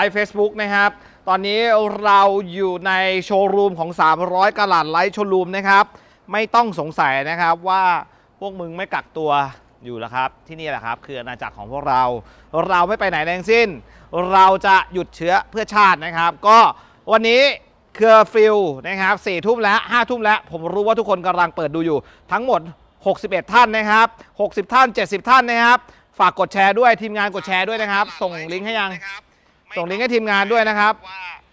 ไลฟ์ Facebook นะครับ ตอนนี้เราอยู่ในโชว์รูมของ 300กะหลาดไลฟ์โชว์รูมนะครับ ไม่ต้องสงสัยนะครับว่าพวกมึงไม่กักตัวอยู่แล้วครับ ที่นี่แหละครับ คืออาณาจักรของพวกเรา เราไม่ไปไหนทั้งสิ้น เราจะหยุดเชื้อเพื่อชาตินะครับ ก็วันนี้เคอฟิลนะครับสี่ทุ่มแล้วห้าทุ่มแล้ว ผมรู้ว่าทุกคนกำลังเปิดดูอยู่ ทั้งหมด 61 ท่านนะครับ 60 ท่าน 70 ท่านนะครับ ฝากกดแชร์ด้วยทีมงานกดแชร์ด้วยนะครับ ส่งลิงก์ให้ยัง ส่งลิงก์ให้ทีมงานด้วยนะครับ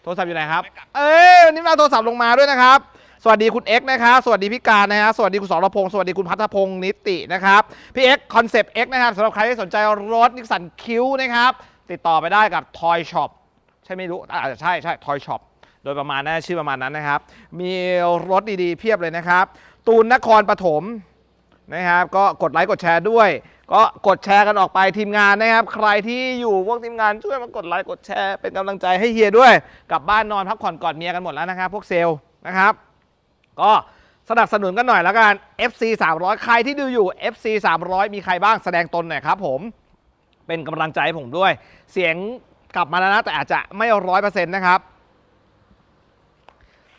โทรศัพท์อยู่ไหนครับ เอ้ยวันนี้เราโทรศัพท์ลงมาด้วยนะครับ สวัสดีคุณเอ็กซ์นะครับสวัสดีพี่การนะฮะสวัสดีคุณสรพงศ์สวัสดีคุณพัฒพงศ์นิตินะครับพี่เอ็กซ์คอนเซปต์เอ็กซ์นะครับสำหรับใครที่สนใจรถนิสสันคิวนะครับติดต่อไปได้กับ Toy Shop ใช่ไม่รู้อาจจะใช่ใช่ Toy Shop โดยประมาณนั้นชื่อประมาณนั้นนะครับ มีรถดีๆ เพียบเลยนะครับ ตูนนครปฐมนะครับ ก็กดไลค์กดแชร์ด้วย ก็กดแชร์กันออกไปทีมงานนะครับ ใครที่อยู่พวกทีมงานช่วยมากดไลค์กดแชร์เป็นกำลังใจให้เฮียด้วย กลับบ้านนอนพักผ่อนกอดเมียกันหมดแล้วนะครับ พวกเซลล์นะครับ ก็สนับสนุนกันหน่อยแล้วกัน FC 300 ใครที่ดูอยู่ FC 300 มีใครบ้างแสดงตนหน่อยครับผมเป็นกำลังใจให้ผมด้วย เสียงกลับมาแล้วนะ แต่อาจจะไม่ร้อยเปอร์เซ็นต์นะครับ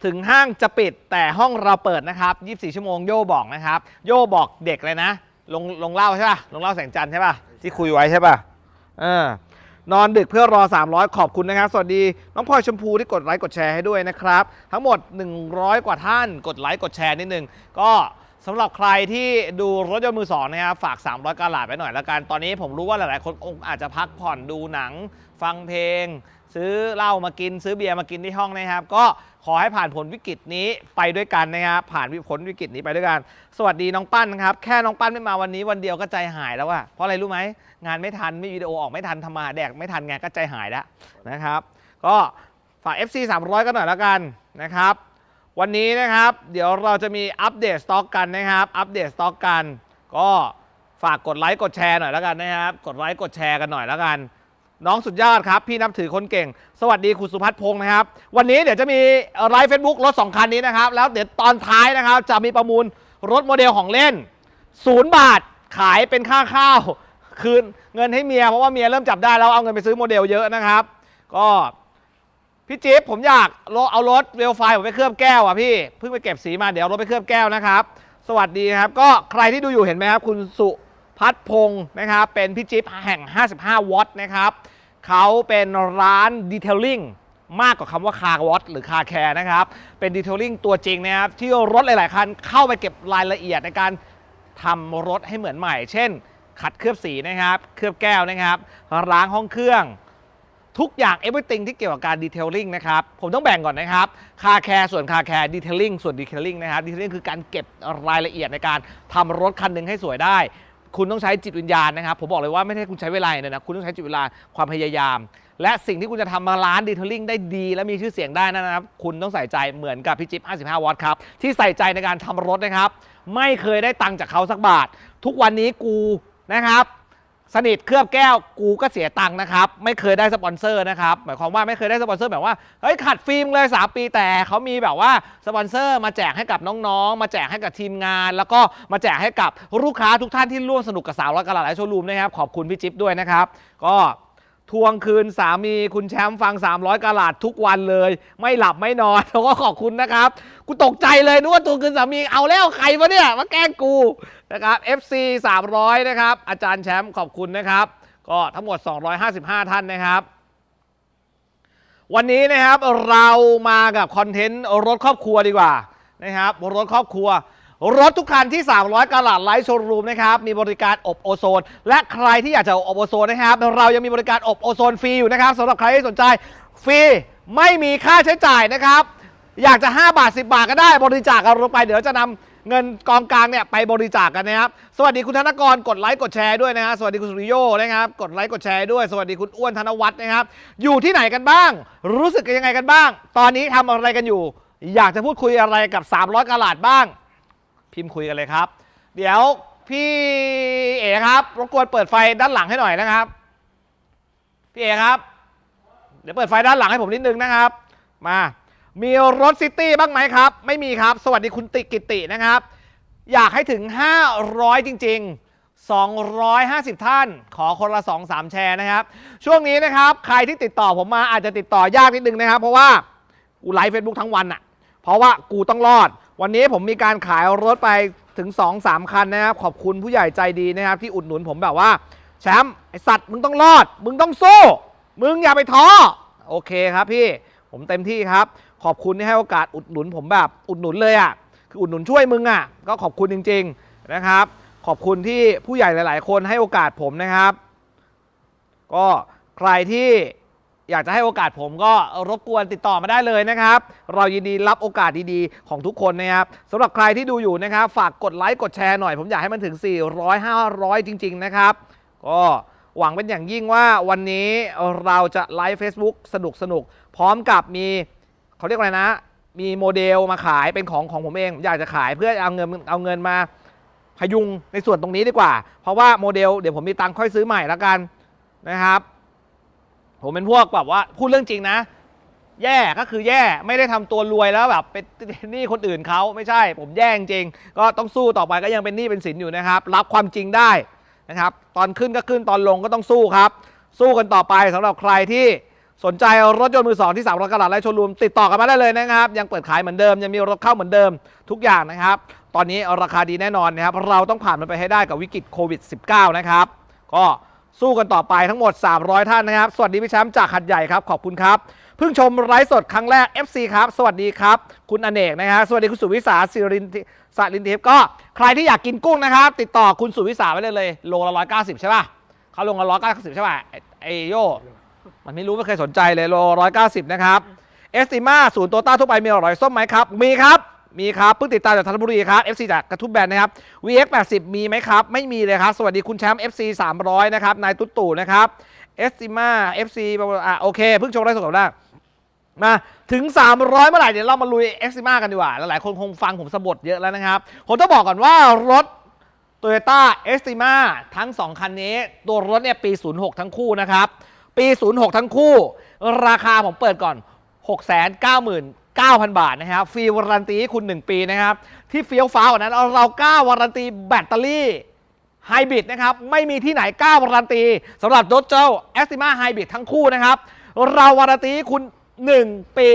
ถึงห้างจะปิดแต่ห้องเราเปิดนะครับ 24 ชั่วโมงโย่บอกนะครับ โย่บอกเด็กเลยนะ ลงลงเล่าใช่ป่ะลงเล่าแสงจันทร์ใช่ป่ะที่คุยไว้ใช่ป่ะเออนอนดึกเพื่อรอ 300 ขอบคุณนะครับ สวัสดีน้องพลอยชมพูที่กดไลค์กดแชร์ให้ด้วยนะครับ ทั้งหมด 100 กว่าท่านกดไลค์กดแชร์นิดนึง ก็สำหรับใครที่ดูรถยนต์มือสองนะครับฝาก 300กาลาดไปหน่อยละกัน ตอนนี้ผมรู้ว่าหลาย ๆ คนคงอาจจะพักผ่อนดูหนัง ฟังเพลง ซื้อเหล้ามากิน ซื้อเบียร์มากินที่ห้องนะครับ ก็ขอให้ผ่านผลวิกฤตนี้ไปด้วยกันนะครับผ่านผลวิกฤตนี้ไปด้วยกัน สวัสดีน้องปั้นนะครับ แค่น้องปั้นไม่มาวันนี้วันเดียวก็ใจหายแล้วว่ะเพราะอะไรรู้ไหมงานไม่ทันไม่วิดีโอออกไม่ทันทำมาหาแดกไม่ทันไงก็ใจหายแล้วนะครับ ก็ฝาก FC 300 กันหน่อยแล้วกันนะครับ วันนี้นะครับ เดี๋ยวเราจะมีอัปเดตสต็อกกันนะครับ อัปเดตสต็อกกัน ก็ฝากกดไลค์กดแชร์หน่อยแล้วกันนะครับ กดไลค์กดแชร์กันหน่อยแล้วกัน น้องสุดยอดครับ พี่นับถือคนเก่ง สวัสดีคุณสุพัฒน์พงศ์นะครับ วันนี้เดี๋ยวจะมีไลฟ์เฟซบุ๊กรถสองคันนี้นะครับ แล้วเดี๋ยวตอนท้ายนะครับ จะมีประมูลรถโมเดลของเล่นศูนย์บาทขายเป็นค่าข้าว คืนเงินให้เมีย เพราะว่าเมียเริ่มจับได้แล้วเอาเงินไปซื้อโมเดลเยอะนะครับ ก็พี่จิ๊บผมอยากเอารถเวลไฟผมไปเคลือบแก้วอะพี่เพิ่งไปเก็บสีมาเดี๋ยวรถไปเคลือบแก้วนะครับ สวัสดีครับ ก็ใครที่ดูอยู่เห็นไหมครับ คุณสุ พัฒน์พงศ์นะครับ เป็นพี่จิ๊บแห่ง 55 วัตต์นะครับเขาเป็นร้านดีเทลลิ่งมากกว่าคำว่าคาร์วอตหรือคาแคร์นะครับ เป็นดีเทลลิ่งตัวจริงนะครับ ที่รถหลาย ๆ คันเข้าไปเก็บรายละเอียดในการทำรถให้เหมือนใหม่ เช่น ขัดเคลือบสีนะครับ เคลือบแก้วนะครับล้างห้องเครื่อง ทุกอย่าง everything ที่เกี่ยวกับการดีเทลลิ่งนะครับ ผมต้องแบ่งก่อนนะครับคาแคร์ส่วนคาแคร์ดีเทลลิ่งส่วนดีเทลลิ่งนะครับดีเทลลิ่งคือการเก็บรายละเอียดในการทำรถคันหนึ่งให้สวยได้ คุณต้องใช้จิตวิญญาณนะครับ ผมบอกเลยว่าไม่ใช่คุณใช้เวลาเนี่ยนะ คุณต้องใช้จิตวิญญาณความพยายาม และสิ่งที่คุณจะทำมาร้านดีเทลลิ่งได้ดี และมีชื่อเสียงได้นะครับ คุณต้องใส่ใจเหมือนกับพี่จิ๊บ55 วัตต์ครับ ที่ใส่ใจในการทำรถนะครับ ไม่เคยได้ตังค์จากเขาสักบาท ทุกวันนี้กูนะครับ สนิทเคลือบแก้วกูก็เสียตังค์นะครับ ไม่เคยได้สปอนเซอร์นะครับ หมายความว่าไม่เคยได้สปอนเซอร์แบบว่าเฮ้ยขัดฟิล์มเลย 3 ปีแต่เขามีแบบว่าสปอนเซอร์มาแจกให้กับน้องๆ มาแจกให้กับทีมงาน แล้วก็มาแจกให้กับลูกค้าทุกท่านที่ร่วมสนุกกับสาวร้อยกะหลาดไอโชว์รูมนะครับขอบคุณพี่จิ๊บด้วยนะครับ ก็ ทวงคืนสามีคุณแชมป์ฟัง 300กะหลาดทุกวันเลย ไม่หลับไม่นอนแล้วก็ขอบคุณนะครับกูตกใจเลยนึกว่าทวงคืนสามีเอาแล้วใครวะเนี่ยมาแกล้งกูนะครับ FC 300 นะครับ อาจารย์แชมป์ขอบคุณนะครับ ก็ทั้งหมด 255 ท่านนะครับ วันนี้นะครับเรามากับคอนเทนต์รถครอบครัวดีกว่านะครับรถครอบครัว รถทุกคันที่ 300กะลาดไลท์โชว์รูมนะครับ มีบริการอบโอโซน และใครที่อยากจะอบโอโซนนะครับ เรายังมีบริการอบโอโซนฟรีอยู่นะครับสำหรับใครที่สนใจฟรีไม่มีค่าใช้จ่ายนะครับ อยากจะ 5 บาท 10 บาทก็ได้บริจาคกันลงไปเดี๋ยวจะนำเงินกองกลางเนี่ยไปบริจาคกันนะครับ สวัสดีคุณธนกรกดไลค์กดแชร์ด้วยนะครับสวัสดีคุณสุริโยนะครับกดไลค์กดแชร์ด้วยสวัสดีคุณอ้วนธนวัฒน์นะครับ อยู่ที่ไหนกันบ้าง รู้สึกยังไงกันบ้าง ตอนนี้ทำอะไรกันอยู่ อยากจะพูดคุยอะไรกับ 300กะหลาดบ้าง พิมพ์คุยกันเลยครับ เดี๋ยวพี่เอ๋ครับรบกวนเปิดไฟด้านหลังให้หน่อยนะครับ พี่เอ๋ครับ เดี๋ยวเปิดไฟด้านหลังให้ผมนิดนึงนะครับ มา มีรถซิตี้บ้างไหมครับ ไม่มีครับ สวัสดีคุณติกิตินะครับ อยากให้ถึง 500 จริง ๆ 250 ท่าน ขอคนละ 2 3 แชร์นะครับ ช่วงนี้นะครับ ใครที่ติดต่อผมมาอาจจะติดต่อ ยากนิดนึงนะครับ เพราะว่ากูไลฟ์เฟซบุ๊กทั้งวันอะเพราะว่ากูต้องรอด วันนี้ผมมีการขายรถไปถึง 2-3 คันนะครับ ขอบคุณผู้ใหญ่ใจดีนะครับ ที่อุดหนุนผมแบบว่า แชมป์ไอสัตว์มึงต้องรอด มึงต้องสู้ มึงอย่าไปท้อโอเคครับพี่ผมเต็มที่ครับ ขอบคุณที่ให้โอกาสอุดหนุนผมแบบอุดหนุนเลยอะ่ะคืออุดหนุนช่วยมึงอะ่ะก็ขอบคุณจริง ๆนะครับ ขอบคุณที่ผู้ใหญ่หลาย ๆ คนให้โอกาสผมนะครับ ก็ใครที่ อยากจะให้โอกาสผมก็รบกวนติดต่อมาได้เลยนะครับ เรายินดีรับโอกาสดีๆ ของทุกคนนะครับสำหรับใครที่ดูอยู่นะครับ ฝากกดไลค์กดแชร์หน่อย ผมอยากให้มันถึง 400 500 จริง ๆ นะครับ ก็หวังเป็นอย่างยิ่งว่าวันนี้เราจะไลฟ์ Facebook สนุกสนุกๆพร้อมกับมีเขาเรียกว่าอะไรนะ มีโมเดลมาขายเป็นของของผมเองผมอยากจะขายเพื่อเอาเงินเอาเงินมาพยุงในส่วนตรงนี้ดีกว่า เพราะว่าโมเดลเดี๋ยวผมมีตังค์ค่อยซื้อใหม่แล้วกันนะครับ ผมเป็นพวกแบบว่าพูดเรื่องจริงนะ แย่ก็คือแย่ไม่ได้ทำตัวรวยแล้วแบบเป็นหนี้คนอื่นเขาไม่ใช่ ผมแย่จริง ก็ต้องสู้ต่อไปก็ยังเป็นหนี้เป็นสินอยู่นะครับ รับความจริงได้นะครับ ตอนขึ้นก็ขึ้นตอนลงก็ต้องสู้ครับ สู้กันต่อไปสำหรับใครที่สนใจรถยนต์มือสองที่สามร้อยกระดาษและโชว์รูมติดต่อกันมาได้เลยนะครับ ยังเปิดขายเหมือนเดิม ยังมีรถเข้าเหมือนเดิมทุกอย่างนะครับ ตอนนี้ราคาดีแน่นอนนะครับเราต้องผ่านมันไปให้ได้กับวิกฤตโควิด -19 นะครับก็ สู้กันต่อไปทั้งหมด 300 ท่านนะครับ สวัสดีพี่แชมป์จากหัดใหญ่ครับ ขอบคุณครับ เพิ่งชมไลฟ์สดครั้งแรก FC ครับ สวัสดีครับ คุณอเนกนะครับ สวัสดีคุณสุวิสาสิรินทิสรินทิพย์ก็ใครที่อยากกินกุ้งนะครับ ติดต่อคุณสุวิสาไว้เลยเลย โลละร้อยเก้าสิบใช่ป่ะเขาลงละร้อยเก้าสิบใช่ป่ะไอ้ไอโยมันไม่รู้ไม่เคยสนใจเลยโลร้อยเก้าสิบนะครับเอสติมาศูนย์โตต้าทั่วไปมีอร่อยส้มไหมครับ มีครับ มีครับเพิ่งติดตามจากธัญบุรีครับ FC จากกระทุ่มแบนนะครับ VX 80 มีไหมครับ ไม่มีเลยครับ สวัสดีคุณแชมป์ FC 300 นะครับ นายตุ๊ตู่นะครับเอสติมา FC อะโอเค เพิ่งชมได้สดกับได้มาถึง 300 เมื่อไหร่เดี๋ยวเรามาลุยเอ็กซิมากันดีกว่า หลายๆคนคงฟังผมสะบดเยอะแล้วนะครับ ผมต้องบอกก่อนว่ารถ Toyota e s t i m a ทั้ง 2 คันนี้ ตัวรถเนี่ยปี 06 ทั้งคู่นะครับ ปี 06 ทั้งคู่ ราคาผมเปิดก่อน 9,000 บาทนะครับฟรีวารันตีให้คุณ 1 ปีนะครับ ที่เฟี้ยวฟ้าวกว่านั้นเรากล้าวารันตีแบตเตอรี่ไฮบริดนะครับ ไม่มีที่ไหนกล้าวารันตีสำหรับรถเจ้า a s t i m a Hybrid ทั้งคู่นะครับ เราวารันตีให้คุณ 1 ปี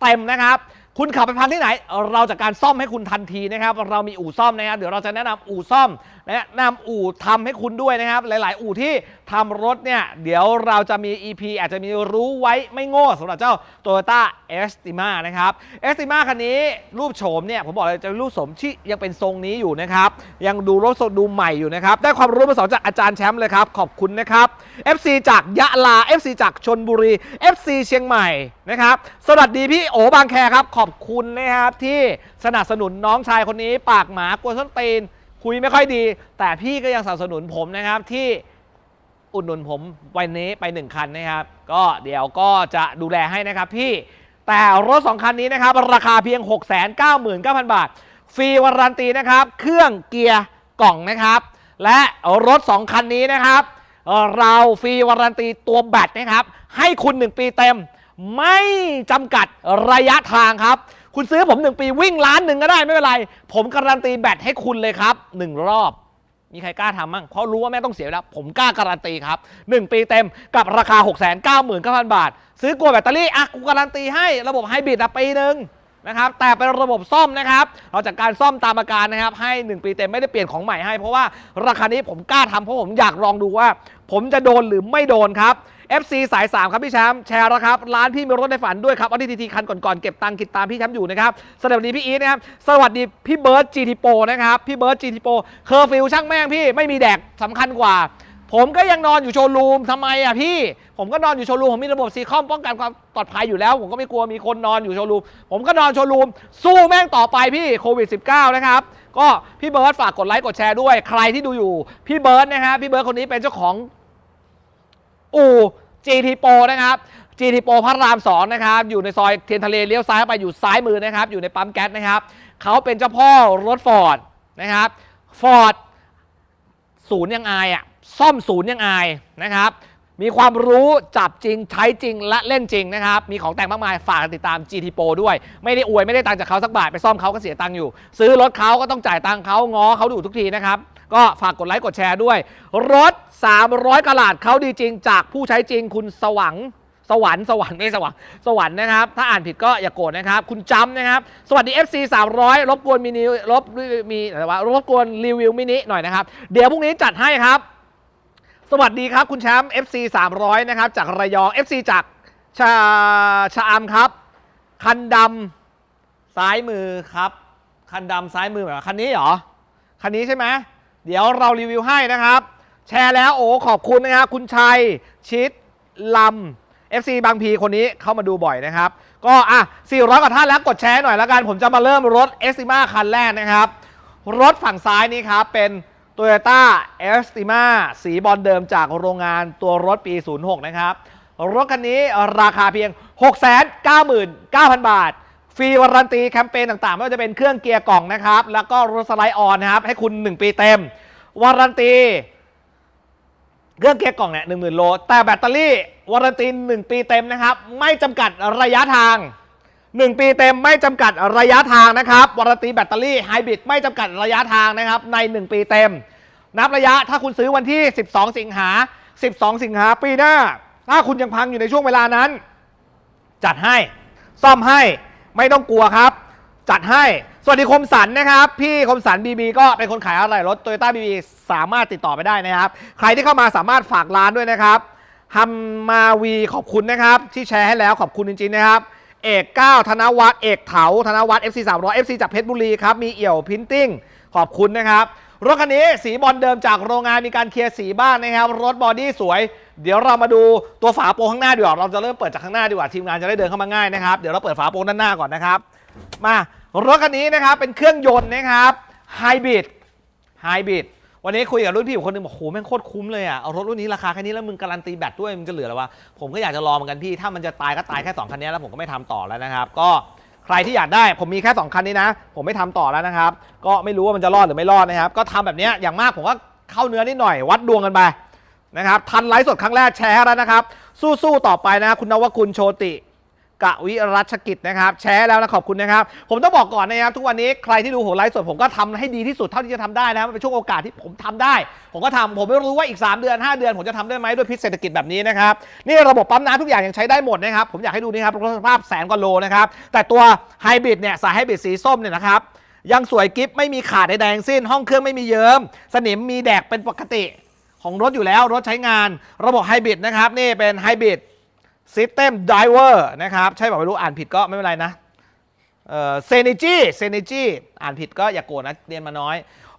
เต็มนะครับคุณขับไปพันที่ไหน เราจัดการซ่อมให้คุณทันทีนะครับ เรามีอู่ซ่อมนะครับ เดี๋ยวเราจะแนะนำอู่ซ่อมแนะนำอู่ทำให้คุณด้วยนะครับ หลาย ๆ อู่ที่ ทำรถเนี่ย เดี๋ยวเราจะมี EP อาจจะมีรู้ไว้ไม่โง่สำหรับเจ้า Toyota Estima นะครับ Estima คันนี้รูปโฉมเนี่ย ผมบอกเลยจะรูปโฉมที่ยังเป็นทรงนี้อยู่นะครับ ยังดูรถสดดูใหม่อยู่นะครับ ได้ความรู้มาสอนจากอาจารย์แชมป์เลยครับ ขอบคุณนะครับ FC จากยะลา FC จากชนบุรี FC เชียงใหม่นะครับ สวัสดีพี่โอบางแคครับ ขอบคุณนะครับที่สนับสนุนน้องชายคนนี้ ปากหมากวนส้นตีนคุยไม่ค่อยดี แต่พี่ก็ยังสนับสนุนผมนะครับที่ อุดหนุนผมวันนี้ไป 1 คันนะครับ ก็เดี๋ยวก็จะดูแลให้นะครับพี่แต่รถ 2 คันนี้นะครับ ราคาเพียง 699,000 บาท ฟรีวารันตีนะครับ เครื่องเกียร์กล่องนะครับ และรถ 2 คันนี้นะครับเอ่อเราฟรีวารันตีตัวแบตนะครับ ให้คุณ 1 ปีเต็ม ไม่จำกัดระยะทางครับ คุณซื้อผม 1 ปีวิ่งล้านหนึ่งก็ได้ไม่เป็นไร ผมการันตีแบตให้คุณเลยครับ 1 รอบ มีใครกล้าทำมั่งเพราะรู้ว่าแม่ต้องเสียเวลาผมกล้าการันตีครับ 1 ปีเต็มกับราคา 6 9 9 0 0 0 บาท ซื้อกลัวแบตเตอรี่อะกูการันตีให้ระบบไฮบริดอะปีหนึ่งนะครับแต่เป็นระบบซ่อมนะครับเราจากการซ่อมตามอาการนะครับ ให้ 1 ปีเต็มไม่ได้เปลี่ยนของใหม่ให้ เพราะว่าราคานี้ผมกล้าทำเพราะผมอยากลองดูว่า ผมจะโดนหรือไม่โดนครับ FC สาย 3 ครับพี่แชมป์แชร์แล้วครับ ร้านพี่มีรถในฝันด้วยครับเอาทีทีคันก่อนๆเก็บตังค์คิดตามพี่แชมป์อยู่นะครับสวัสดีพี่อีทนะครับสวัสดีพี่เบิร์ด GT Pro นะครับพี่เบิร์ด GT Pro เคอร์ฟิวช่างแม่งพี่ไม่มีแดกสำคัญกว่า ผมก็ยังนอนอยู่โชว์รูมทำไมอะพี่ ผมก็นอนอยู่โชว์รูมผมมีระบบซีคอมป้องกันความปลอดภัยอยู่แล้ว ผมก็ไม่กลัวมีคนนอนอยู่โชว์รูมผมก็นอนโชว์รูมสู้แม่งต่อไปพี่โควิด -19 นะครับก็พี่เบิร์ดฝากกดไลค์กดแชร์ด้วย ใครที่ดูอยู่ พี่เบิร์ดนะฮะพี่เบิร์ดคนนี้เป็นเจ้าของ อู่ GT Pro นะครับ GT Pro พระราม2นะครับอยู่ในซอยเทียนทะเลเลี้ยวซ้ายไปอยู่ซ้ายมือนะครับอยู่ในปั๊มแก๊สนะครับเขาเป็นเจ้าพ่อรถฟอร์ดนะครับฟอร์ดศูนย์ยังอายอะซ่อมศูนย์ยังอายนะครับมีความรู้จับจริงใช้จริงและเล่นจริงนะครับ มีของแต่งมากมายฝากติดตาม GT Pro ด้วย ไม่ได้อวยไม่ได้ตังค์จากเขาสักบาท ไปซ่อมเขาก็เสียตังค์อยู่ ซื้อรถเขาก็ต้องจ่ายตังค์เขาง้อเขาดูทุกทีนะครับ ก็ฝากกดไลค์กดแชร์ด้วย รถ 300กะลาดเขาดีจริงจากผู้ใช้จริงคุณสวังสวรรค์สวรรค์ไม่สวรรค์สวรรค์นะครับ ถ้าอ่านผิดก็อย่าโกรธนะครับ คุณจำนะครับ สวัสดี FC 300 รบกวนมินิรบมีอะไรวะรบกวนรีวิวมินิหน่อยนะครับ เดี๋ยวพรุ่งนี้จัดให้ครับ สวัสดีครับคุณแชมป์ FC 300 นะครับ จากระยอง FC จากชาชาอามครับ คันดำซ้ายมือครับ คันดำซ้ายมือแบบคันนี้เหรอ คันนี้ใช่ไหมเดี๋ยวเรารีวิวให้นะครับ แชร์แล้วโอ้ขอบคุณนะครับคุณชัย ชิดลำ FC บางพีคนนี้เข้ามาดูบ่อยนะครับ ก็อะ 400 กว่าท่านแล้วกดแชร์หน่อยแล้วกัน ผมจะมาเริ่มรถ e s t i m a คันแรกนะครับ รถฝั่งซ้ายนี้ครับ เป็น Toyota e s t i m a สีบอลเดิมจากโรงงานตัวรถปี 06 นะครับ รถคันนี้ราคาเพียง 699,000 บาท ฟรีวารันตีแคมเปญต่างๆ ไม่ว่าจะเป็นเครื่องเกียร์กล่องนะครับ แล้วก็รถสไลด์ออนนะครับ ให้คุณ 1 ปีเต็ม วารันตี เครื่องเกียร์กล่องเนี่ยหนึ่งหมื่นโล แต่แบตเตอรี่วารันตีหนึ่งปีเต็มนะครับ ไม่จำกัดระยะทาง 1 ปีเต็มไม่จำกัดระยะทางนะครับวารันตีแบตเตอรี่ไฮบริดไม่จำกัดระยะทางนะครับ ใน 1 ปีเต็ม นับระยะถ้าคุณซื้อวันที่ 12 สิงหา 12 สิงหาปีหน้า ถ้าคุณยังพังอยู่ในช่วงเวลานั้น จัดให้ ซ่อมให้ไม่ต้องกลัวครับ จัดให้ วัสดีคมสันนะครับ พี่คมสันบีบีก็เป็นคนขายอะไรรถโตโยต้าบีบีสามารถติดต่อไปได้นะครับ ใครที่เข้ามาสามารถฝากร้านด้วยนะครับฮัมมาวีขอบคุณนะครับ ที่แชร์ให้แล้วขอบคุณจริงๆนะครับ เอกเก้าธนวัฒน์เอกเถาธนวัฒน์ FC 300 FC จากเพชรบุรีครับ มีเอี่ยวพินติ้งขอบคุณนะครับ รถคันนี้สีบอลเดิมจากโรงงานมีการเคลียร์สีบ้างนะครับ รถบอดี้สวย เดี๋ยวเรามาดูตัวฝาโปรงข้างหน้าดีกว่าเราจะเริ่มเปิดจากข้างหน้าดีกว่าทีมงานจะได้เดินเข้ามาง่ายนะครับเดี๋ยวเราเปิดฝาโปรงด้านหน้าก่อนนะครับ มา รถคันนี้นะครับเป็นเครื่องยนต์นะครับไฮบริดไฮบริดวันนี้คุยกับรุ่นพี่คนหนึงบอกโหแม่งโคตรคุ้มเลยอะเอารถรุ่นนี้ราคาแค่นี้แล้วมึงการันตีแบตด้วยมึงจะเหลืออะไรวะผมก็อยากจะลองเหมือนกันพี่ ถ้ามันจะตายก็ตายแค่สองคันนี้แล้วผมก็ไม่ทำต่อแล้วนะครับ ก็ใครที่อยากได้ผมมีแค่สองคันนี้นะ ผมไม่ทำต่อแล้วนะครับ ก็ไม่รู้ว่ามันจะรอดหรือไม่รอดนะครับ ก็ทำแบบนี้อย่างมากผมก็เข้าเนื้อนิดหน่อยวัดดวงกันไปนะครับทันไลฟ์สดครั้งแรกแชร์แล้วนะครับ สู้ๆต่อไปนะค,คุณนวกุลโชติ กะวิรัชกิจนะครับ แชร์แล้วนะขอบคุณนะครับ ผมต้องบอกก่อนนะครับ ทุกวันนี้ใครที่ดูโหไลฟ์สดผมก็ทำให้ดีที่สุดเท่าที่จะทำได้นะครับมันเป็นช่วงโอกาสที่ผมทำได้ ผมก็ทำผมไม่รู้ว่าอีก 3 เดือน 5 เดือน ผมจะทำได้ไหมด้วยพิษเศรษฐกิจแบบนี้นะครับนี่ระบบปั๊มน้ำทุกอย่างยังใช้ได้หมดนะครับผมอยากให้ดูนี่ครับรถสภาพแสนกว่าโลนะครับแต่ตัวไฮบริดเนี่ยสายไฮบริดสีส้มเนี่ยนะครับยังสวยกิฟไม่มีขาดใดๆทั้งสิ้น ห้องเครื่องไม่มีเยิ้มสนิมมีแดกเป็นปกติของรถอยู่แล้วรถใช้งาน ระบบไฮบริดนะครับนี่เป็นไฮบริด System Driver นะครับ ใช่แบบไม่รู้อ่านผิดก็ไม่เป็นไรนะเอ่อเซนิจีเซนิจีอ่านผิดก็อย่ากโกรธนะเรียนมาน้อย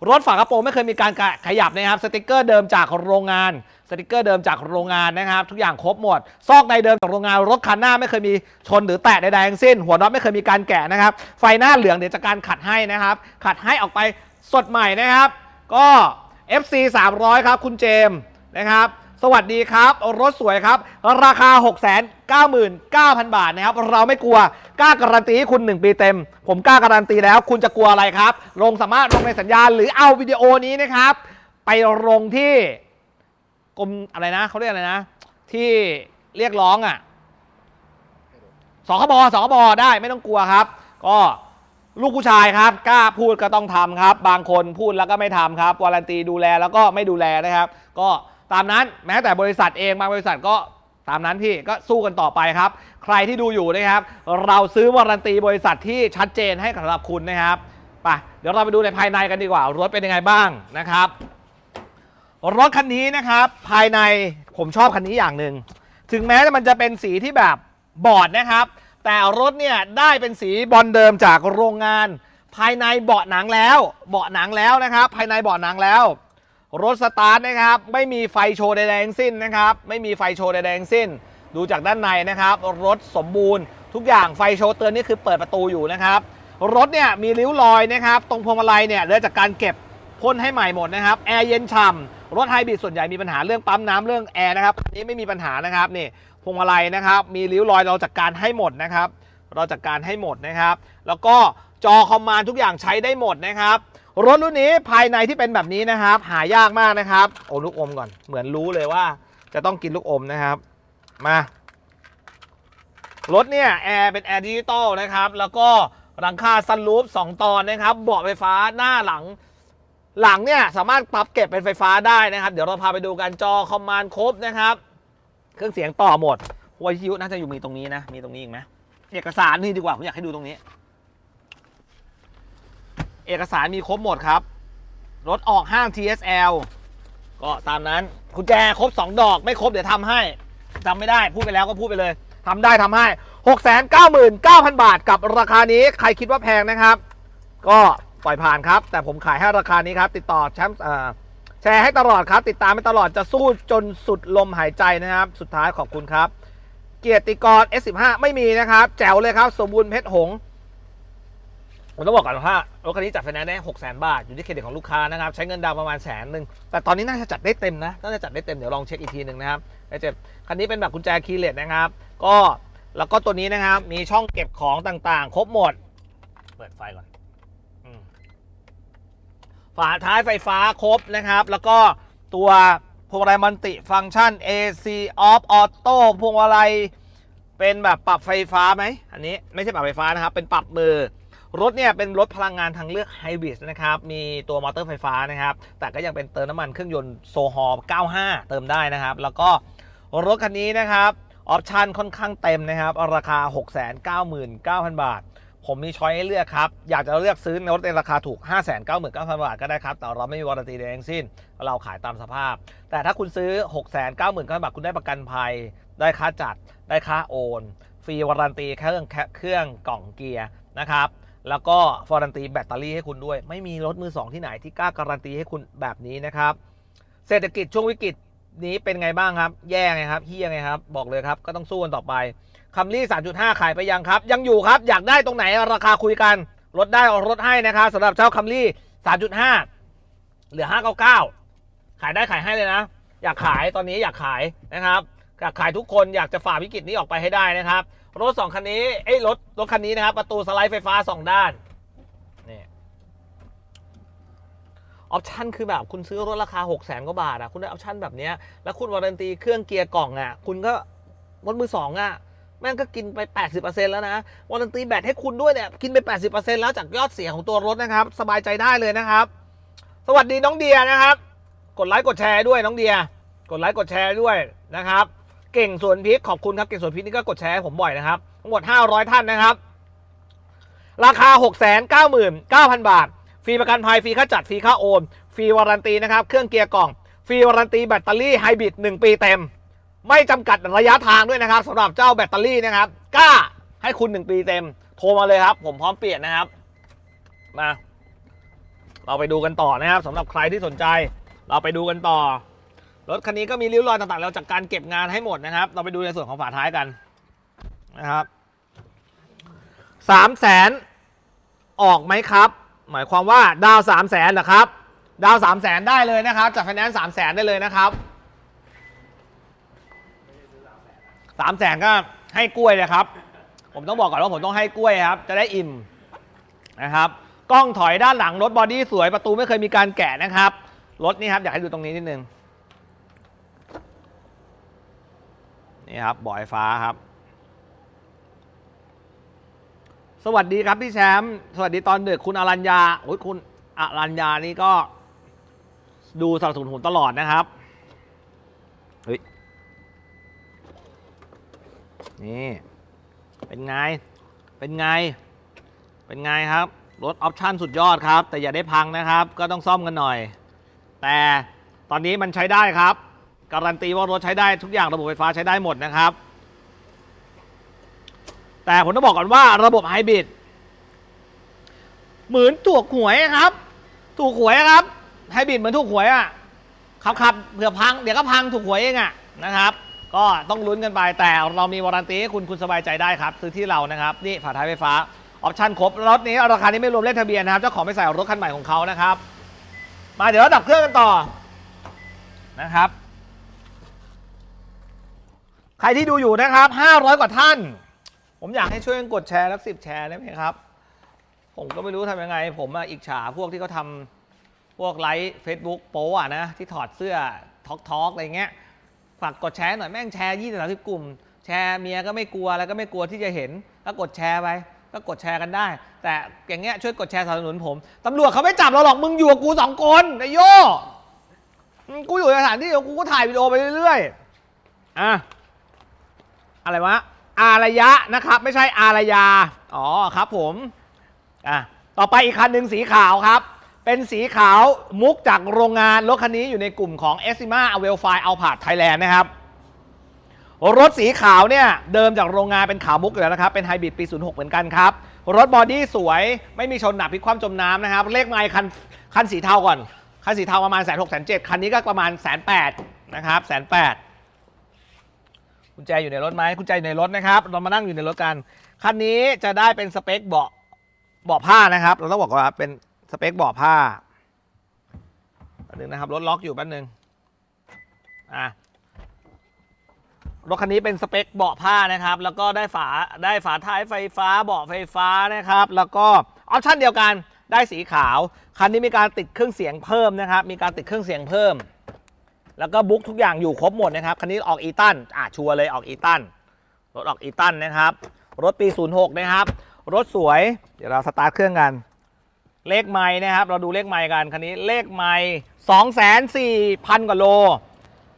รถฝากระโปรงไม่เคยมีการขยับนะครับสติกเกอร์เดิมจากโรงงาน สติกเกอร์เดิมจากโรงงานนะครับ ทุกอย่างครบหมด ซอกในเดิมจากโรงงาน รถคันหน้าไม่เคยมีชนหรือแตะใดๆทั้งสิ้น หัวน็อตไม่เคยมีการแกะนะครับ ไฟหน้าเหลืองเดี๋ยวจะการขัดให้นะครับ ขัดให้ออกไปสดใหม่นะครับ ก็ FC 300 ครับคุณเจมส์นะครับ สวัสดีครับ รถสวยครับ ราคา 699,000 บาทนะครับ เราไม่กลัวกล้าการันตีให้คุณ 1 ปีเต็ม ผมกล้าการันตีแล้ว คุณจะกลัวอะไรครับ ลงสามารถลงในสัญญาหรือเอาวิดีโอนี้นะครับ ไปลงที่กรมอะไรนะเขาเรียกอะไรนะ ที่เรียกร้องอะสคบสคบได้ไม่ต้องกลัวครับ ก็ลูกผู้ชายครับกล้าพูดก็ต้องทำครับ บางคนพูดแล้วก็ไม่ทำครับวารันตีดูแลแล้วก็ไม่ดูแลนะครับ ก็ ตามนั้นแม้แต่บริษัทเองบางบริษัทก็ตามนั้นพี่ก็สู้กันต่อไปครับ ใครที่ดูอยู่นะครับ เราซื้อวารันตีบริษัทที่ชัดเจนให้สำหรับคุณนะครับไปเดี๋ยวเราไปดูในภายในกันดีกว่า รถเป็นยังไงบ้างนะครับ รถคันนี้นะครับ ภายในผมชอบคันนี้อย่างหนึ่งถึงแม้มันจะเป็นสีที่แบบบอดนะครับ แต่รถเนี่ยได้เป็นสีบอลเดิมจากโรงงาน ภายในเบาะหนังแล้ว เบาะหนังแล้วนะครับ ภายในเบาะหนังแล้ว รถสตาร์ทนะครับ ไม่มีไฟโชว์ใดๆทั้งสิ้นนะครับ ไม่มีไฟโชว์ใดๆทั้งสิ้น ดูจากด้านในนะครับ รถสมบูรณ์ ทุกอย่างไฟโชว์เตือนนี่คือเปิดประตูอยู่นะครับ รถเนี่ยมีริ้วรอยนะครับ ตรงพวงมาลัยเนี่ยเลือจากการเก็บพ่นให้ใหม่หมดนะครับ แอร์เย็นฉ่ำรถไฮบริดส่วนใหญ่มีปัญหาเรื่องปั๊มน้ำเรื่องแอร์นะครับอันนี้ไม่มีปัญหานะครับนี่พวงมาลัยนะครับ มีริ้วรอยเราจัดการให้หมดนะครับ เราจัดการให้หมดนะครับ แล้วก็จอคอมมานด์ทุกอย่างใช้ได้หมดนะครับ รถรุ่นนี้ภายในที่เป็นแบบนี้นะครับ หายากมากนะครับโอ้ลูกอมก่อนเหมือนรู้เลยว่า จะต้องกินลูกอมนะครับ มารถเนี่ยแอร์เป็นแอร์ดิจิตอลนะครับ แล้วก็หลังคาซันรูฟ2ตอนนะครับ เบาะไฟฟ้าหน้าหลัง หลังเนี่ยสามารถปรับเก็บเป็นไฟฟ้าได้นะครับ เดี๋ยวเราพาไปดูกันจอคอมมานด์ครบนะครับ เครื่องเสียงต่อหมดวิทยุน่าจะอยู่มีตรงนี้นะ มีตรงนี้อีกไหมเอกสารนี่ดีกว่าผมอยากให้ดูตรงนี้ เอกสารมีครบหมดครับ รถออกห้าง TSL ก็ตามนั้นกุญแจครบ 2 ดอกไม่ครบเดี๋ยวทำให้จำไม่ได้พูดไปแล้วก็พูดไปเลยทำได้ทำให้ 699,000 บาทกับราคานี้ใครคิดว่าแพงนะครับ ก็ปล่อยผ่านครับ แต่ผมขายให้ราคานี้ครับ ติดต่อแชมป์แชร์ให้ตลอดครับ ติดตามให้ตลอดจะสู้จนสุดลมหายใจนะครับ สุดท้ายขอบคุณครับ เกียรติกร S15 ไม่มีนะครับ แจ๋วเลยครับ สมบูรณ์เพชรหงส์ ผมต้องบอกก่อนว่ารถคันนี้จัดไฟแนนซ์ได้6 0 0 0 0บาท อยู่ที่เครดิตของลูกค้านะครับใช้เงินดาวประมาณแสนหนึ่งแต่ตอนนี้น่าจะจัดได้เต็มนะน่าจะจัดได้เต็มเดี๋ยวลองเช็คอีกทีหนึ่งนะครับไอเจ็บคันนี้เป็นแบบกุญแจคีย์เลสนะครับ ก็แล้วก็ตัวนี้นะครับมีช่องเก็บของต่างๆ ครบหมด เปิดไฟก่อนฝาท้ายไฟฟ้าครบนะครับ แล้วก็ตัวพวงมาลัยมัลติฟังก์ชัน AC off auto พวงมาลัยเป็นแบบปรับไฟฟ้าไหมอันนี้ไม่ใช่ปรับไฟฟ้านะครับเป็นปรับมือ รถเนี่ยเป็นรถพลังงานทางเลือกไฮบริดนะครับ มีตัวมอเตอร์ไฟฟ้านะครับ แต่ก็ยังเป็นเติมน้ำมันเครื่องยนต์โซฮอล95 เติมได้นะครับ แล้วก็รถคันนี้นะครับออปชันค่อนข้างเต็มนะครับ ราคา 699,000 บาท ผมมีช้อยให้เลือกครับ อยากจะเลือกซื้อรถในราคาถูก 599,000 บาทก็ได้ครับ แต่เราไม่มีวารันตีใดทั้งสิ้น เราขายตามสภาพ แต่ถ้าคุณซื้อ 699,000 บาท คุณได้ประกันภัย ได้ค่าจัด ได้ค่าโอน ฟรีวารันตีเครื่องเครื่องกล่องเกียร์นะครับ แล้วก็วารันตีแบตเตอรี่ให้คุณด้วย ไม่มีรถมือสองที่ไหนที่กล้าการันตีให้คุณแบบนี้นะครับ เศรษฐกิจช่วงวิกฤตนี้เป็นไงบ้างครับ แย่ไงครับเฮี้ยไงครับ บอกเลยครับ ก็ต้องสู้กันต่อไปคัมรี่ 3.5 ขายไปยังครับ ยังอยู่ครับ อยากได้ตรงไหนราคาคุยกัน ลดได้ลดให้นะครับสำหรับเจ้าคัมรี่ 3.5 เหลือ 599 ขายได้ขายให้เลยนะ อยากขายตอนนี้อยากขายนะครับ อยากขายทุกคนอยากจะฝ่าวิกฤตนี้ออกไปให้ได้นะครับ รถสองคันนี้เอ้รถรถคันนี้นะครับ ประตูสไลด์ไฟฟ้าสองด้านนี่ออปชันคือแบบคุณซื้อรถราคา 6 0แสนกว่าบาทอะคุณได้ออปชันแบบเนี้ยแล้วคุณวารันตีเครื่องเกียร์กล่องอะคุณก็รถมือสองอะแม่งก็กินไป 80%แล้วนะวารันตีแบตให้คุณด้วยเนี่ยกินไป 80%แล้วจากยอดเสียของตัวรถนะครับ สบายใจได้เลยนะครับ สวัสดีน้องเดียนะครับ กดไลค์กดแชร์ด้วยน้องเดีย กดไลค์กดแชร์ด้วยนะครับ เก่งสวนพริกขอบคุณครับเก่งสวนพริกนี่ก็กดแชร์ผมบ่อยนะครับทั้งหมด 500 ท่านนะครับ ราคา 699,000 บาท ฟรีประกันภัยฟรีค่าจัดฟรีค่าโอนฟรีวารันตีนะครับ เครื่องเกียร์กล่องฟรีวารันตีแบตเตอรี่ไฮบริด1ปีเต็ม ไม่จำกัดระยะทางด้วยนะครับสำหรับเจ้าแบตเตอรี่นะครับกล้าให้คุณ 1 ปีเต็ม โทรมาเลยครับ ผมพร้อมเปลี่ยนนะครับ มา เราไปดูกันต่อนะครับสำหรับใครที่สนใจ เราไปดูกันต่อ รถคันนี้ก็มีริ้วรอยต่างๆเราจากการเก็บงานให้หมดนะครับ เราไปดูในส่วนของฝาท้ายกันนะครับสามแสนออกไหมครับ หมายความว่าดาวสามแสนเหรอครับ ดาวสามแสนได้เลยนะครับ จากไฟแนนซ์สามแสนได้เลยนะครับสามแสนก็ให้กล้วยเลยครับ ผมต้องบอกก่อนว่าผมต้องให้กล้วยครับ จะได้อิ่มนะครับกล้องถอยด้านหลังรถบอดี้สวยประตูไม่เคยมีการแกะนะครับ รถนี่ครับอยากให้ดูตรงนี้นิดนึง นี่ครับบ่อไฟฟ้าครับ สวัสดีครับพี่แชมป์สวัสดีตอนเดึกคุณอรัญญาโอ้ยคุณอรัญญานี่ก็ดูสนับสนุนผมตลอดนะครับเฮ้ยนี่ เป็นไง เป็นไง เป็นไงครับ รถออปชั่นสุดยอดครับ แต่อย่าได้พังนะครับ ก็ต้องซ่อมกันหน่อย แต่ตอนนี้มันใช้ได้ครับ การันตีว่ารถใช้ได้ทุกอย่างระบบไฟฟ้าใช้ได้หมดนะครับ แต่ผมต้องบอกก่อนว่าระบบไฮบริดเหมือนถูกหวยครับ ถูกหวยครับไฮบริดเหมือนถูกหวยอะขับขับเผื่อพังเดี๋ยวก็พังถูกหวยเองอะนะครับ ก็ต้องลุ้นกันไปแต่เรามีวารันตีให้คุณคุณสบายใจได้ครับซื้อที่เรานะครับนี่ฝาท้ายไฟฟ้าออปชั่นครบรถนี้ราคานี้ไม่รวมเลขทะเบียนนะครับเจ้าของไม่ใส่รถคันใหม่ของเขานะครับ มาเดี๋ยวเราดับเครื่องกันต่อนะครับ ใครที่ดูอยู่นะครับ 500 กว่าท่าน ผมอยากให้ช่วยกันกดแชร์สักสิบแชร์ได้ไหมครับ ผมก็ไม่รู้ทำยังไง ผมอะอิจฉาพวกที่เขาทำพวกไลฟ์ Facebook โป๊ะนะ ที่ถอดเสื้อทอกทอกอะไรเงี้ยฝากกดแชร์หน่อยแม่งแชร์ยี่สิบสามสิบกลุ่ม แชร์เมียก็ไม่กลัวแล้วก็ไม่กลัวที่จะเห็นแล้วกดแชร์ไปก็กดแชร์กันได้ แต่อย่างเงี้ยช่วยกดแชร์สนับสนุนผมตำรวจเขาไม่จับเราหรอกมึงอยู่กับกูสองคนไอโยอืมกูอยู่ในสถานที่ของกูก็ถ่ายวิดีโอไปเรื่อยๆอะ อะไรวะอารยะนะครับ ไม่ใช่อารยา อ๋อครับผมอะต่อไปอีกคันหนึ่งสีขาวครับ เป็นสีขาวมุกจากโรงงานรถคันนี้อยู่ในกลุ่มของ e s i m a a w e l f i a l p a t Thailand นะครับ รถสีขาวเนี่ย เดิมจากโรงงานเป็นขาวมุกอยู่แล้วนะครับ เป็นไฮบริดปี 06 เหมือนกันครับ รถบอดี้สวยไม่มีชนหนักพลิกคว่ำจมน้ำนะครับ เลขไมล์คันคันสีเทาก่อน คันสีเทาประมาณแสนหกแสนเจ็ดคันนี้ก็ประมาณแสนแปดนะครับแสนแปด กุญแจอยู่ในรถไหมกุญแจอยู่ในรถนะครับ เรามานั่งอยู่ในรถกัน คันนี้จะได้เป็นสเปคเบาะเบาะผ้านะครับ เราต้องบอกว่าเป็นสเปคเบาะผ้าแป๊บนึงนะครับรถล็อกอยู่แป๊บนึงอะรถคันนี้เป็นสเปคเบาะผ้านะครับ แล้วก็ได้ฝาได้ฝาท้ายไฟฟ้าเบาะไฟฟ้านะครับ แล้วก็ออปชั่นเดียวกันได้สีขาว คันนี้มีการติดเครื่องเสียงเพิ่มนะครับ มีการติดเครื่องเสียงเพิ่ม แล้วก็บุ๊กทุกอย่างอยู่ครบหมดนะครับ คันนี้ออกอีตันอะชัวร์เลยออกอีตัน รถออกอีตันนะครับ รถปี 06 นะครับ รถสวย เดี๋ยวเราสตาร์ทเครื่องกัน เลขไม้นะครับ เราดูเลขไม้กัน คันนี้เลขไม้สองแสนสี่พันกว่าโล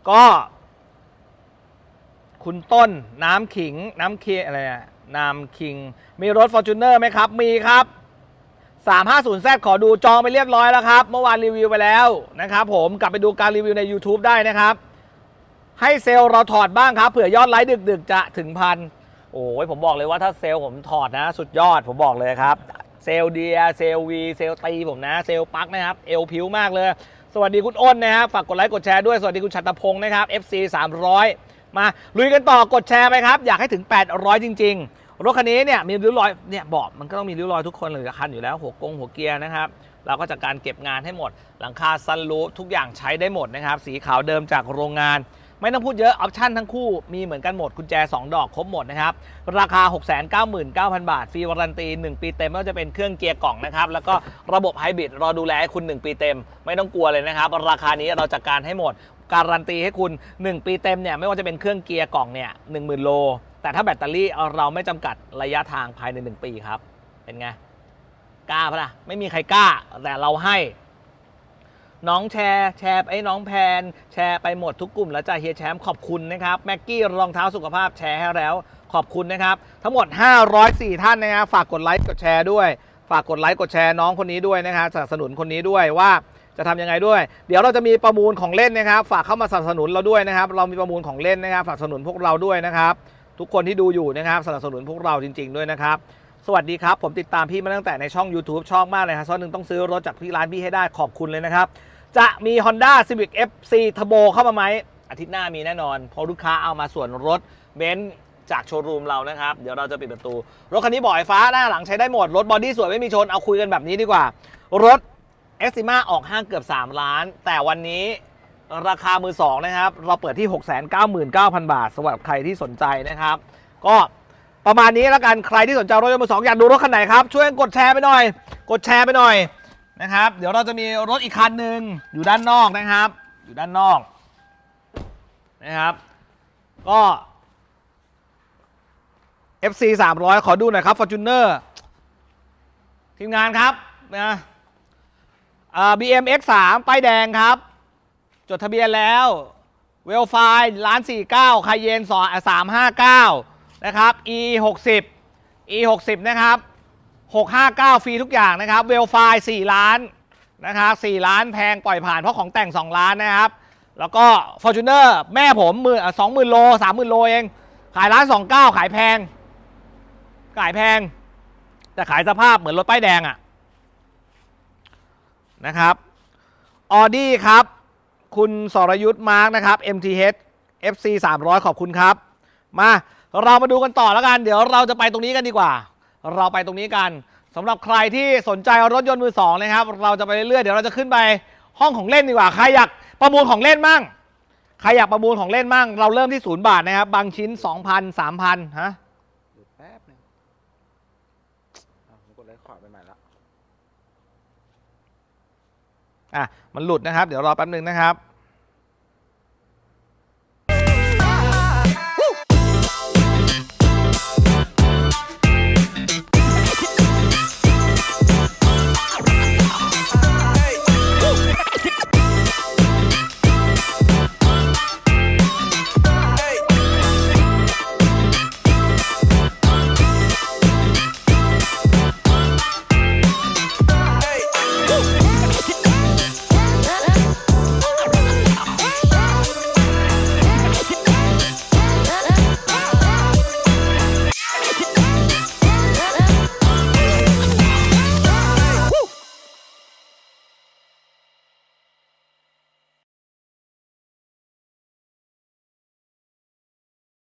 ก็ คุณต้นน้ำขิงน้ำเคียอะไรอะน้ำคิง มีรถ f o r t u n e r ไหมครับ มีครับ 350Z ขอดูจองไปเรียบร้อยแล้วครับ เมื่อวานรีวิวไปแล้วนะครับผมกลับไปดูการรีวิวใน YouTube ได้นะครับ ให้เซลล์เราถอดบ้างครับเผื่อยอดไลค์ดึก ๆ จะถึงพันโอ้ยผมบอกเลยว่าถ้าเซลล์ผมถอดนะ สุดยอดผมบอกเลยครับ เซลล์เดียเซลล์วีเซลล์ตีผมนะ เซลล์ปักนะครับ เอลพิวมากเลย สวัสดีคุณอ้นนะครับฝากกดไลค์กดแชร์ด้วยสวัสดีคุณชัตพงศ์นะครับ FC 300 มาลุยกันต่อกดแชร์ไปครับ อยากให้ถึง 800 จริง ๆ รถคันนี้เนี่ยมีริ้วรอยเนี่ยเบาะมันก็ต้องมีริ้วรอยทุกคนเลยคันอยู่แล้วหัวกงหัวเกียร์นะครับเราก็จากการเก็บงานให้หมด หลังคาซันรูฟทุกอย่างใช้ได้หมดนะครับ สีขาวเดิมจากโรงงาน ไม่ต้องพูดเยอะออปชั่นทั้งคู่มีเหมือนกันหมดกุญแจ 2 ดอกครบหมดนะครับ ราคา 699,000 บาท ฟรีวารันตี 1 ปีเต็มไม่ว่าจะเป็นเครื่องเกียร์กล่องนะครับ แล้วก็ระบบไฮบริดรอดูแลให้คุณ 1 ปีเต็ม ไม่ต้องกลัวเลยนะครับ ราคานี้เราจัดการให้หมด การันตีให้คุณ 1 ปีเต็มเนี่ยไม่ว่าจะเป็นเครื่องเกียร์กล่องเนี่ย10,000โล แต่ถ้าแบตเตอรี่เราไม่จำกัดระยะทางภายใน 1 ปีครับ เป็นไง กล้าปะล่ะ ไม่มีใครกล้า แต่เราให้ น้องแชร์แชร์ไอ้น้องแพน แชร์ไปหมดทุกกลุ่มแล้วจ้าเฮียแชมป์ขอบคุณนะครับ แม็กกี้รองเท้าสุขภาพแชร์ให้แล้ว ขอบคุณนะครับ ทั้งหมด 504 ท่านนะครับฝากกดไลค์กดแชร์ด้วย ฝากกดไลค์กดแชร์น้องคนนี้ด้วยนะครับสนับสนุนคนนี้ด้วยว่าจะทำยังไงด้วย เดี๋ยวเราจะมีประมูลของเล่นนะครับ ฝากเข้ามาสนับสนุนเราด้วยนะครับ เรามีประมูลของเล่นนะครับ ฝากสนับสนุนพวกเราด้วยนะครับ ทุกคนที่ดูอยู่นะครับสนับสนุนพวกเราจริง ๆ ด้วยนะครับ สวัสดีครับ ผมติดตามพี่มาตั้งแต่ในช่อง YouTube ชอบมากเลยครับซ้อนหนึ่งต้องซื้อรถจากพี่ร้านพี่ให้ได้ขอบคุณเลยนะครับ จะมี Honda Civic FC Turbo เข้ามาไหมอาทิตย์หน้ามีแน่นอนเพราะลูกค้าเอามาส่วนรถเบนซ์จากโชว์รูมเรานะครับ เดี๋ยวเราจะปิดประตู รถคันนี้บ่อไฟฟ้าหน้าหลังใช้ได้หมด รถบอดี้สวยไม่มีชนเอาคุยกันแบบนี้ดีกว่า รถเอสติมาออกห้างเกือบ 3 ล้าน แต่วันนี้ ราคามือสองนะครับ เราเปิดที่ 699,000 บาทสำหรับใครที่สนใจนะครับ ก็ประมาณนี้แล้วกันใครที่สนใจรถยนต์มือสองอยากดูรถคันไหนครับ ช่วยกดแชร์ไปหน่อย กดแชร์ไปหน่อยนะครับ เดี๋ยวเราจะมีรถอีกคันหนึ่งอยู่ด้านนอกนะครับ อยู่ด้านนอกนะครับ ก็ FC 300 ขอดูหน่อยครับ Fortuner ทีมงานครับนะอ่า BM X3 ป้ายแดงครับ จดทะเบียนแล้วเวลไฟล้าน49คาเยน359นะครับ E 60 E 60นะครับ659ฟรีทุกอย่างนะครับเวลไฟ4ล้านนะครับ4ล้านแพงปล่อยผ่านเพราะของแต่ง2ล้านนะครับ แล้วก็ f o r t u n e r แม่ผมหมื่นสองหมื่นโลสามหมื่นโลเอง ขายล้านสองเก้าขายแพง ขายแพง แต่ขายสภาพเหมือนรถป้ายแดงอะนะครับออดี้ครับ คุณสรยุทธ์มาร์กนะครับ MTH FC 300 ขอบคุณครับ มาเรามาดูกันต่อแล้วกัน เดี๋ยวเราจะไปตรงนี้กันดีกว่า เราไปตรงนี้กันสำหรับใครที่สนใจรถยนต์มือสองนะครับ เราจะไปเรื่อยๆเดี๋ยวเราจะขึ้นไปห้องของเล่นดีกว่าใครอยากประมูลของเล่นมั่งใครอยากประมูลของเล่นมั่ง เราเริ่มที่ศูนย์บาทนะครับ บางชิ้น2,000 3,000ฮะหยุดแป๊บหนึงอ้าวผมกดไลค์ขอร์ดไปใหม่ละอะ มันหลุดนะครับ เดี๋ยวรอแป๊บหนึ่งนะครับ